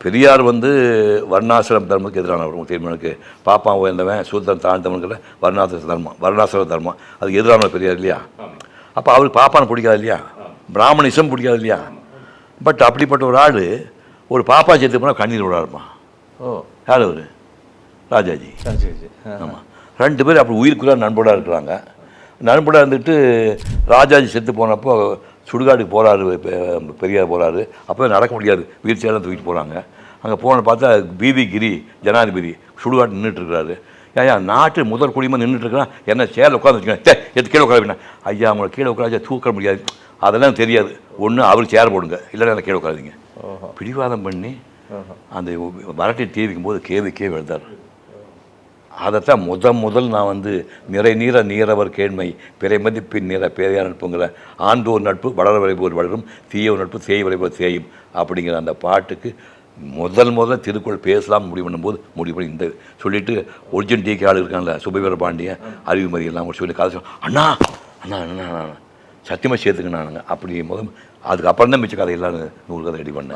பெரியார் வந்து வர்ணாசிரம் தர்மத்துக்கு எதிரானவர் எனக்கு பாப்பா உயர்ந்தவன் சூத்திரன் தாழ்ந்தவன்கிற வர்ணாசிர தர்மம் வர்ணாசிர தர்மம். அதுக்கு எதிரானவர் பெரியார் இல்லையா? அப்போ அவருக்கு பாப்பானை பிடிக்காது இல்லையா? பிராமணிசம் பிடிக்காது இல்லையா? பட் அப்படிப்பட்ட ஒரு ஆள் ஒரு பாப்பா சேர்த்து போனால் கண்ணீர் விடாருமா? ஓ. யார் அவர்? ராஜாஜி. ஆ. ஆமாம் ரெண்டு பேரும் அப்படி உயிருக்குள்ள நண்படாக இருக்கிறாங்க. நண்படாக இருந்துட்டு ராஜாஜி செத்து போனப்போ சுடுகாட்டுக்கு போகிறாரு பெரியார் போகிறாரு அப்போ நடக்க முடியாது. வீல் சேரெலாம் தூக்கிட்டு போகிறாங்க அங்கே போன பார்த்தா பிபி கிரி ஜனாதிபதி சுடுகாட்டு நின்றுட்டு இருக்கிறாரு. ஏன் நாட்டு முதல் குடிமை நின்றுட்டு இருக்கிறான். என்ன சேரில் உட்காந்து வச்சுக்கேன் தே எடுத்து கீழே உட்கார ஐயா அவங்கள கீழே உட்கார தூக்க முடியாது. அதெல்லாம் தெரியாது. ஒன்று அவர் சேர் போடுங்க. இல்லைன்னா கீழே உட்காருங்க ஓஹோ. பிடிவாதம் பண்ணி அந்த வரட்டை தீ வைக்கும்போது கேதுக்கே எழுதார் அதைத்தான் முத முதல் நான் வந்து நிறை நீர நீரவர் கேண்மை பிறை மதிப்பின் நிற பேரையார் நட்புங்கிற ஆண்டோர் நட்பு வளர வரைபோர் வளரும் தீயோர் நட்பு தேய் வரைபோர் தேயும் அப்படிங்கிற அந்த பாட்டுக்கு முதல் முதல் திருக்குறள் பேசலாம் முடிவு பண்ணும்போது முடிவு பண்ணி இந்த சொல்லிட்டு ஒரிஜின் டிகே ஆள் இருக்கான்ல சுபவீர பாண்டியன் அறிவுமதி எல்லாம் ஒரு சொல்லி கதை அண்ணா அண்ணா அண்ணா அண்ணா சத்தியமாக சேர்த்துக்கினானுங்க அப்படி முதல் அதுக்கப்புறம் தான் மிச்ச கதையெல்லாம் நூறு கதை ரெடி பண்ணேன்.